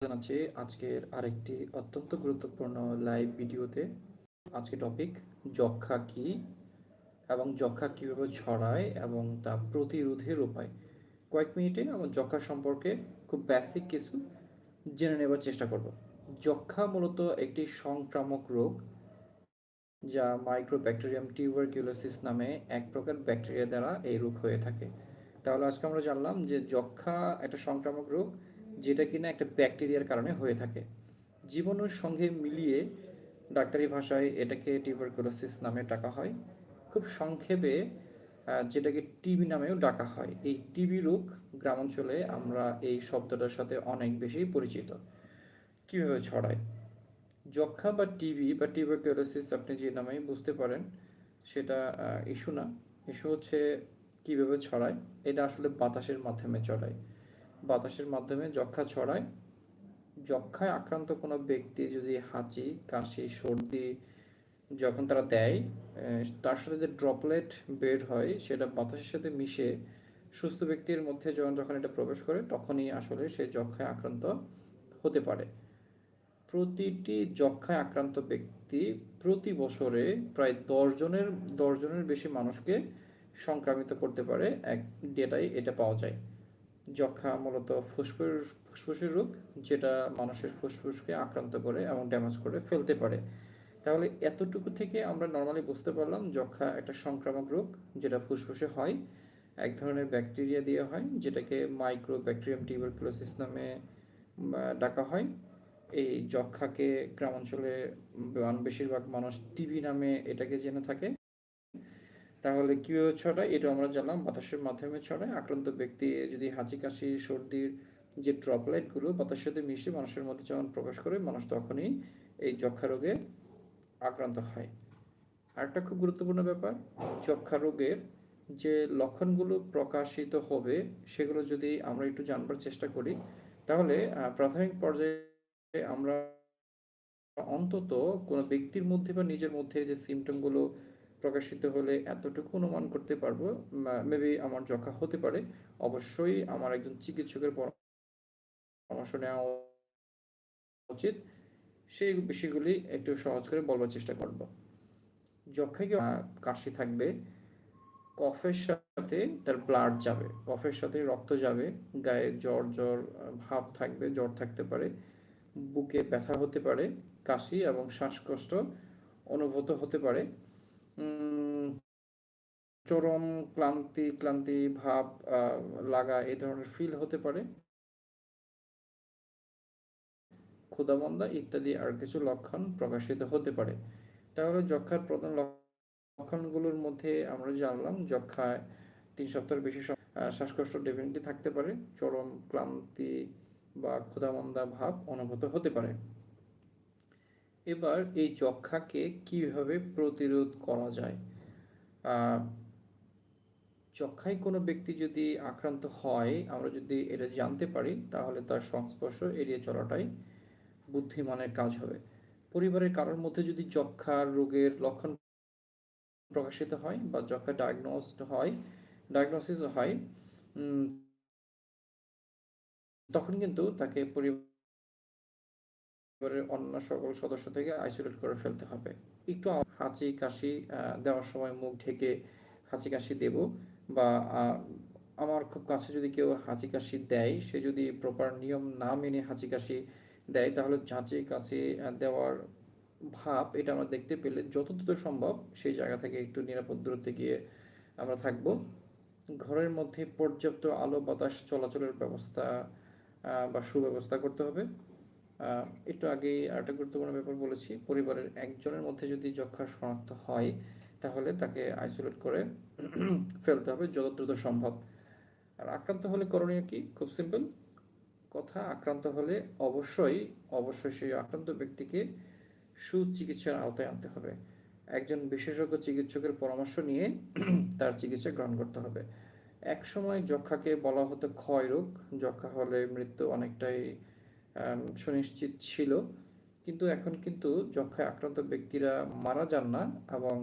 জানাচ্ছি আজকের আরেকটি অত্যন্ত গুরুত্বপূর্ণ লাইভ ভিডিওতে। আজকে টপিক যক্ষা কি? এবং যক্ষা কীভাবে ছড়ায় এবং তা প্রতিরোধের উপায় কয়েক মিনিটে আমার যক্ষা সম্পর্কে খুব বেসিক কিছু জেনে নেবার চেষ্টা করব। যক্ষা মূলত একটি সংক্রামক রোগ যা মাইক্রোব্যাকটেরিয়াম টিউবারকিউলোসিস নামে এক প্রকার ব্যাকটেরিয়া দ্বারা এই রোগ হয়ে থাকে। তাহলে আজকে আমরা জানলাম যে যক্ষা একটা সংক্রামক রোগ যেটা কিনা একটা ব্যাকটেরিয়ার কারণে হয়ে থাকে। জীবাণুর সঙ্গে মিলিয়ে ডাক্তারি ভাষায় এটাকে টিউবারকুলোসিস নামে ডাকা হয়। খুব সংক্ষেপে যেটাকে টিবি নামেও ডাকা হয়। এই টিবি রোগ গ্রামাঞ্চলে আমরা এই শব্দটার সাথে অনেক বেশি পরিচিত। কীভাবে ছড়ায়? যক্ষা বা টিবি বা টিউবারকুলোসিস আপনি যে নামেই বুঝতে পারেন, সেটা ইস্যু না। ইস্যু হচ্ছে কীভাবে ছড়ায়? এটা আসলে বাতাসের মাধ্যমে ছড়ায়। বাতাসের মাধ্যমে যক্ষা ছড়ায়। যক্ষায় আক্রান্ত কোনো ব্যক্তি যদি হাঁচি, কাশি, সর্দি যখন তারা দেয় তার সাথে যে ড্রপলেট বের হয়, সেটা বাতাসের সাথে মিশে সুস্থ ব্যক্তির মধ্যে যখন যখন এটা প্রবেশ করে, তখনই আসলে সে যক্ষায় আক্রান্ত হতে পারে। প্রতিটি যক্ষায় আক্রান্ত ব্যক্তি প্রতি বছরে প্রায় দশজনের দশজনের বেশি মানুষকে সংক্রামিত করতে পারে। এক ডেটাই এটা পাওয়া যায়। যক্ষা মূলত ফুসফুস, ফুসফুসের রোগ, যেটা মানুষের ফুসফুসকে আক্রান্ত করে এবং ড্যামেজ করে ফেলতে পারে। তাহলে এতটুকু থেকে আমরা নর্মালি বুঝতে পারলাম যক্ষা একটা সংক্রামক রোগ, যেটা ফুসফুসে হয়। এক ধরনের ব্যাকটেরিয়া দিয়ে হয়, যেটাকে মাইক্রো ব্যাকটেরিয়াম টিউবারকুলোসিস নামে ডাকা হয়। এই যক্ষাকে গ্রামাঞ্চলে বেশিরভাগ মানুষ টিবি নামে এটাকে জেনে থাকে। তাহলে কীভাবে ছড়ায়? এটা আমরা জানলাম। বাতাসের মাধ্যমে ছড়ায়। আক্রান্ত ব্যক্তি যদি হাঁচি, কাশি সর্দির যে ড্রপলাইটগুলো বাতাসের সাথে মিশে মানুষের মধ্যে যখন প্রকাশ করে, মানুষ তখনই এই যক্ষা রোগে আক্রান্ত হয়। আরেকটা খুব গুরুত্বপূর্ণ ব্যাপার, যক্ষা রোগের যে লক্ষণগুলো প্রকাশিত হবে, সেগুলো যদি আমরা একটু জানবার চেষ্টা করি, তাহলে প্রাথমিক পর্যায়ে আমরা অন্তত কোনো ব্যক্তির মধ্যে বা নিজের মধ্যে যে সিমটমগুলো প্রকাশিত হলে এতটুকু অনুমান করতে পারব মেবি আমার যক্ষা হতে পারে। অবশ্যই আমার একজন চিকিৎসকের পরামর্শ নেওয়া উচিত। সেই বিষয়গুলি একটু সহজ করে বলবার চেষ্টা করব। যক্ষায় কাশি থাকবে? কফের সাথে তার ব্লাড যাবে। কফের সাথে রক্ত যাবে। গায়ে জ্বর জ্বর, ভাব থাকবে, জ্বর থাকতে পারে। বুকে ব্যথা হতে পারে। কাশি এবং শ্বাসকষ্ট অনুভূত হতে পারে। চরম ক্লান্তি ক্লান্তি ভাব লাগা এই ধরনের ফিল হতে পারে। ক্ষুদামন্দা ইত্যাদি আর কিছু লক্ষণ প্রকাশিত হতে পারে। তাহলে যক্ষার প্রধান লক্ষণগুলোর মধ্যে আমরা জানলাম যক্ষায় তিন সপ্তাহের বেশি শ্বাসকষ্ট ডেফিনেটলি থাকতে পারে, চরম ক্লান্তি বা ক্ষুদামন্দা ভাব অনুভূত হতে পারে। এবার এই যক্ষাকে কীভাবে প্রতিরোধ করা যায়? যক্ষায় কোনো ব্যক্তি যদি আক্রান্ত হয়, আমরা যদি এটা জানতে পারি, তাহলে তার সংস্পর্শ এড়িয়ে চলাটাই বুদ্ধিমানের কাজ হবে। পরিবারের কারোর মধ্যে যদি যক্ষা রোগের লক্ষণ প্রকাশিত হয় বা যক্ষা ডায়াগনোসড হয় ডায়াগনোসিস হয় তখন কিন্তু তাকে পরিবার পরিবারের অন্য সকল সদস্য থেকে আইসোলেট করে ফেলতে হবে। একটু হাঁচি কাশি দেওয়ার সময় মুখ ঢেকে হাঁচি কাশি দেব বা আমার খুব কাছে যদি কেউ হাঁচি কাশি দেয়, সে যদি প্রপার নিয়ম না মেনে হাঁচি কাশি দেয়, তাহলে ঝাঁচি কাশি দেওয়ার ভাব এটা আমরা দেখতে পেলে যত দ্রুত সম্ভব সেই জায়গা থেকে একটু নিরাপদ দূরত্বে গিয়ে আমরা থাকব। ঘরের মধ্যে পর্যাপ্ত আলো বাতাস চলাচলের ব্যবস্থা বা সুব্যবস্থা করতে হবে। একটু আগেই আরেকটা গুরুত্বপূর্ণ ব্যাপার বলেছি, পরিবারের একজনের মধ্যে যদি যক্ষা শনাক্ত হয়, তাহলে তাকে আইসোলেট করে ফেলতে হবে যত দ্রুত সম্ভব। আর আক্রান্ত হলে করণীয় কি? খুব সিম্পল কথা আক্রান্ত হলে অবশ্যই অবশ্যই সেই আক্রান্ত ব্যক্তিকে সুচিকিৎসার আওতায় আনতে হবে। একজন বিশেষজ্ঞ চিকিৎসকের পরামর্শ নিয়ে তার চিকিৎসা গ্রহণ করতে হবে। এক সময় যক্ষাকে বলা হতো ক্ষয় রোগ, যক্ষা হলে মৃত্যু অনেকটাই সুনিশ্চিত ছিল। কিন্তু এখন কিন্তু যক্ষায় আক্রান্ত ব্যক্তিরা মারা যান না এবং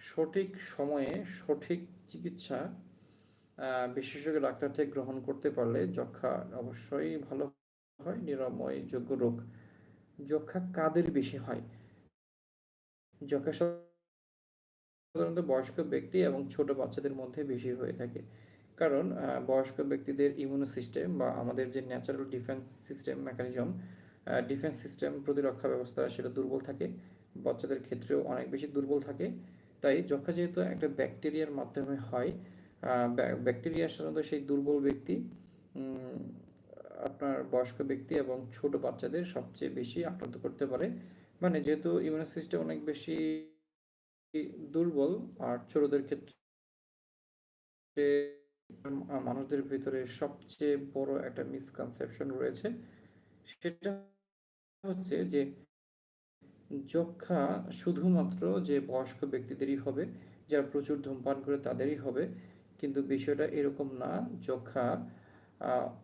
সঠিক সময়ে সঠিক চিকিৎসা বিশেষজ্ঞ ডাক্তার থেকে গ্রহণ করতে পারলে যক্ষা অবশ্যই ভালো হয় নিরাময়যোগ্য রোগ। যক্ষা কাদের বেশি হয়? যক্ষা সাধারণত বয়স্ক ব্যক্তি এবং ছোট বাচ্চাদের মধ্যে বেশি হয়ে থাকে। কারণ বয়স্ক ব্যক্তিদের ইমিউনো সিস্টেম বা আমাদের যে natural defence system mechanism defence system প্রতিরক্ষা ব্যবস্থা সেটা দুর্বল থাকে, বাচ্চাদের ক্ষেত্রেও অনেক বেশি দুর্বল থাকে। তাই যক্ষা যেহেতু একটা ব্যাকটেরিয়ার মাধ্যমে হয় ব্যাকটেরিয়া সাধারণত সেই দুর্বল ব্যক্তি আপনার বয়স্ক ব্যক্তি এবং ছোট বাচ্চাদের সবচেয়ে বেশি আক্রান্ত করতে পারে। মানে যেহেতু ইমিউন সিস্টেম অনেক বেশি দুর্বল, আর ছোটদের ক্ষেত্রে মানুষদের ভিতরে সবচেয়ে বড় একটা মিসকনসেপশন রয়েছে। সেটা হচ্ছে যে, যক্ষা শুধুমাত্র যে বয়স্ক ব্যক্তিদেরই হবে, যারা প্রচুর ধূমপান করে তাদেরই হবে, কিন্তু বিষয়টা এরকম না। যক্ষা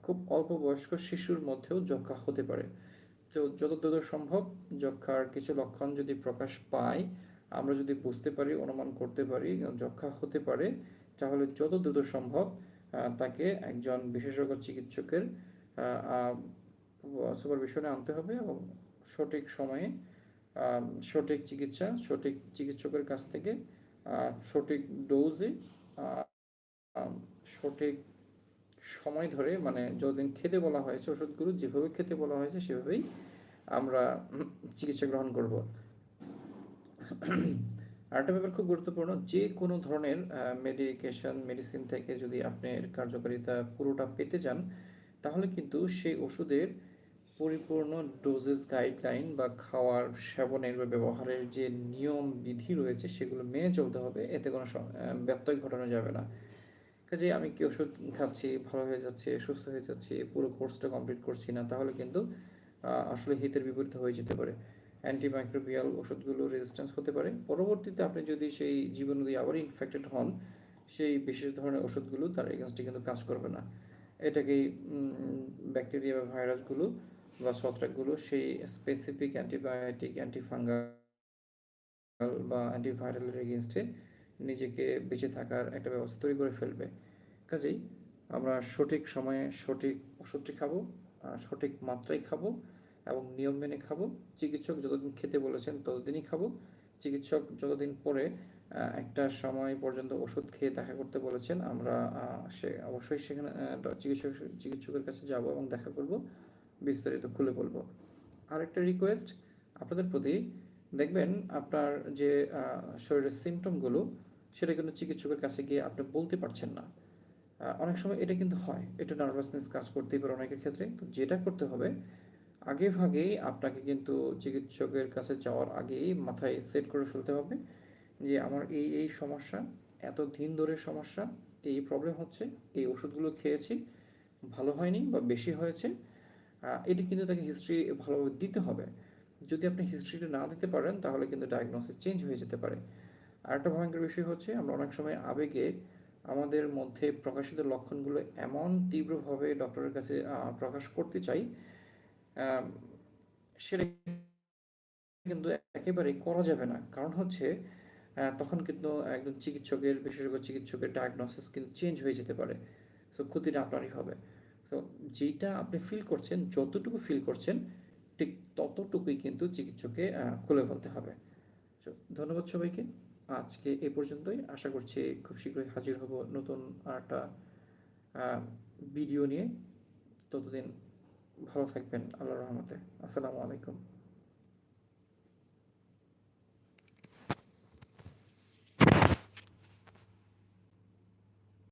খুব অল্প বয়স্ক শিশুর মধ্যেও যক্ষা হতে পারে। তো যত দ্রুত সম্ভব যক্ষার কিছু লক্ষণ যদি প্রকাশ পায়, আমরা যদি বুঝতে পারি, অনুমান করতে পারি, যক্ষা হতে পারে তাহলে যত দ্রুত সম্ভব তাকে একজন বিশেষজ্ঞ চিকিৎসকের সুপারভিশনে আনতে হবে এবং সঠিক সময়ে সঠিক চিকিৎসা, সঠিক চিকিৎসকের কাছ থেকে সঠিক ডোজে সঠিক সময় ধরে মানে যতদিন খেতে বলা হয়েছে, ওষুধগুলো যেভাবে খেতে বলা হয়েছে, সেভাবেই আমরা চিকিৎসা গ্রহণ করব। আরেকটা ব্যাপার খুব গুরুত্বপূর্ণ, যে কোনো ধরনের মেডিকেশন মেডিসিন থেকে যদি আপনি কার্যকারিতা পুরোটা পেতে চান, তাহলে কিন্তু সেই ওষুধের পরিপূর্ণ ডোজেস গাইডলাইন বা খাওয়ার সেবনের বা ব্যবহারের যে নিয়ম, বিধি রয়েছে, সেগুলো মেনে চলতে হবে। এতে কোনো ব্যত্যয় ঘটানো যাবে না। কাজে আমি কি ওষুধ খাচ্ছি, ভালো হয়ে যাচ্ছে, সুস্থ হয়ে যাচ্ছে, পুরো কোর্সটা কমপ্লিট করছি না, তাহলে কিন্তু আসলে হিতের বিপরীত হয়ে যেতে পারে। অ্যান্টিমাইক্রোবিয়াল ওষুধগুলো রেজিস্ট্যান্স হতে পারে। পরবর্তীতে আপনি যদি সেই যদি আবার ইনফেক্টেড হন, সেই বিশেষ ধরনের ওষুধগুলো তার এগেনস্টে কিন্তু কাজ করবে না। এটাকেই ব্যাকটেরিয়া বা ভাইরাসগুলো বা ছত্রাকগুলো সেই স্পেসিফিক অ্যান্টিবায়োটিক অ্যান্টিফাঙ্গাল বা অ্যান্টিভাইরালের এগেনস্টে নিজেকে বেঁচে থাকার একটা ব্যবস্থা তৈরি করে ফেলবে। কাজেই আমরা সঠিক সময়ে সঠিক ওষুধটি খাব সঠিক মাত্রায় খাব এবং নিয়ম মেনে খাব। চিকিৎসক যতদিন খেতে বলেছেন ততদিনই খাব। চিকিৎসক যতদিন পরে একটা সময় পর্যন্ত ওষুধ খেয়ে দেখা করতে বলেছেন, আমরা সে, অবশ্যই সেখানে চিকিৎসক, চিকিৎসকের কাছে যাব এবং দেখা করব। বিস্তারিত খুলে বলব। আরেকটা রিকোয়েস্ট আপনাদের প্রতি। দেখবেন আপনার যে শরীরের সিমটমগুলো সেটা কিন্তু চিকিৎসকের কাছে গিয়ে আপনি বলতে পারছেন না। অনেক সময় এটা কিন্তু হয়। এটা নার্ভাসনেস কাজ করতেই পারে অনেকের ক্ষেত্রে। তো যেটা করতে হবে আগে ভাগেই আপনাকে কিন্তু চিকিৎসকের কাছে যাওয়ার আগেই মাথায় সেট করে ফেলতে হবে যে আমার এই এই সমস্যা এত দিন ধরে সমস্যা, এই প্রবলেম হচ্ছে, এই ওষুধগুলো খেয়েছি, ভালো হয়নি বা বেশি হয়েছে এটি কিন্তু তাকে হিস্ট্রি ভালোভাবে দিতে হবে। যদি আপনি হিস্ট্রিটা না দিতে পারেন, তাহলে কিন্তু ডায়াগনোসিস চেঞ্জ হয়ে যেতে পারে। আরেকটা ভয়ঙ্কর বিষয় হচ্ছে, আমরা অনেক সময় আবেগে আমাদের মধ্যে প্রকাশিত লক্ষণগুলো এমন তীব্রভাবে ডক্টরের কাছে প্রকাশ করতে চাই সেটা কিন্তু একেবারেই করা যাবে না। কারণ হচ্ছে তখন কিন্তু একজন চিকিৎসকের, বিশেষজ্ঞ চিকিৎসকের ডায়াগনোসিস কিন্তু চেঞ্জ হয়ে যেতে পারে। সো ক্ষতিটা আপনারই হবে। তো যেটা আপনি ফিল করছেন, যতটুকু ফিল করছেন, ঠিক ততটুকুই কিন্তু চিকিৎসককে খুলে ফেলতে হবে। ধন্যবাদ সবাইকে। আজকে এ পর্যন্তই। আশা করছি খুব শীঘ্রই হাজির হব নতুন একটা ভিডিও নিয়ে। ততদিন ভালো থাকবেন আল্লাহ রহমতে। আসসালামু আলাইকুম।